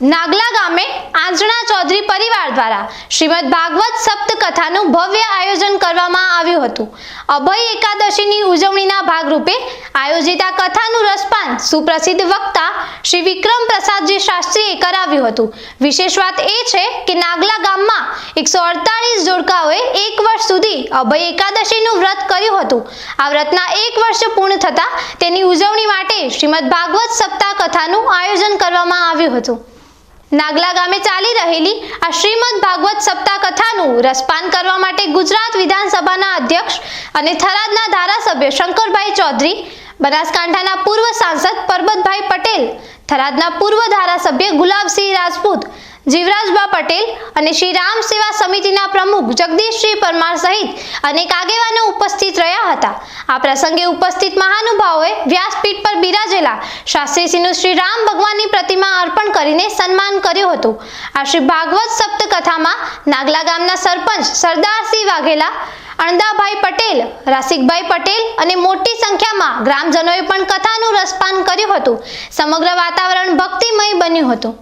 નાગલા ગામે આંજણા ચૌધરી પરિવાર દ્વારા શ્રીમદ ભાગવત સપ્ત કથાનું ભવ્ય આયોજન કરવામાં આવ્યું હતું. અભય એકાદશીની ઉજવણીના ભાગરૂપે આયોજિત આ કથાનું રસપાન સુપ્રસિદ્ધ વક્તા શ્રી વિક્રમ પ્રસાદજી શાસ્ત્રીએ કરાવ્યું હતું. વિશેષ વાત એ છે કે નાગલા ગામમાં એકસો અડતાલીસ જોડકાઓએ એક વર્ષ સુધી અભય એકાદશીનું વ્રત કર્યું હતું. આ વ્રતના એક વર્ષ પૂર્ણ થતાં તેની ઉજવણી માટે શ્રીમદ ભાગવત સપ્તાહ કથાનું આયોજન કરવામાં આવ્યું હતું. નાગલા ગામે ચાલી રહેલી આ શ્રીમદ ભાગવત સપ્તાહ કથાનું રસપાન કરવા માટે ગુજરાત વિધાનસભાના અધ્યક્ષ અને થરાદના ધારાસભ્ય શંકરભાઈ ચૌધરી, બનાસકાંઠાના પૂર્વ સાંસદ પરબતભાઈ પટેલ, થરાદના પૂર્વ ધારાસભ્ય ગુલાબસિંહ રાજપૂત, જીવરાજબા પટેલ અને શ્રી રામ સેવા સમિતિના પ્રમુખ જગદીશસિંહ પરમાર સહિત અનેક આગેવાનો ઉપસ્થિત રહ્યા હતા. આ પ્રસંગે ઉપસ્થિત મહાનુભાવોએ વ્યાસપીઠ પર બિરાજેલા શાસ્ત્રીશ્રીનું શ્રી રામ ભગવાનની પ્રતિમા અર્પણ કરીને હતું. આ શ્રી ભાગવત સપ્તકથામાં નાગલા ગામના સરપંચ સરદારસિંહ વાઘેલા, અણદાભાઈ પટેલ રાસિકભાઈ પટેલ અને મોટી સંખ્યામાં ગ્રામજનોએ પણ કથાનું રસપાન કર્યું હતું. સમગ્ર વાતાવરણ ભક્તિમય બન્યું હતું.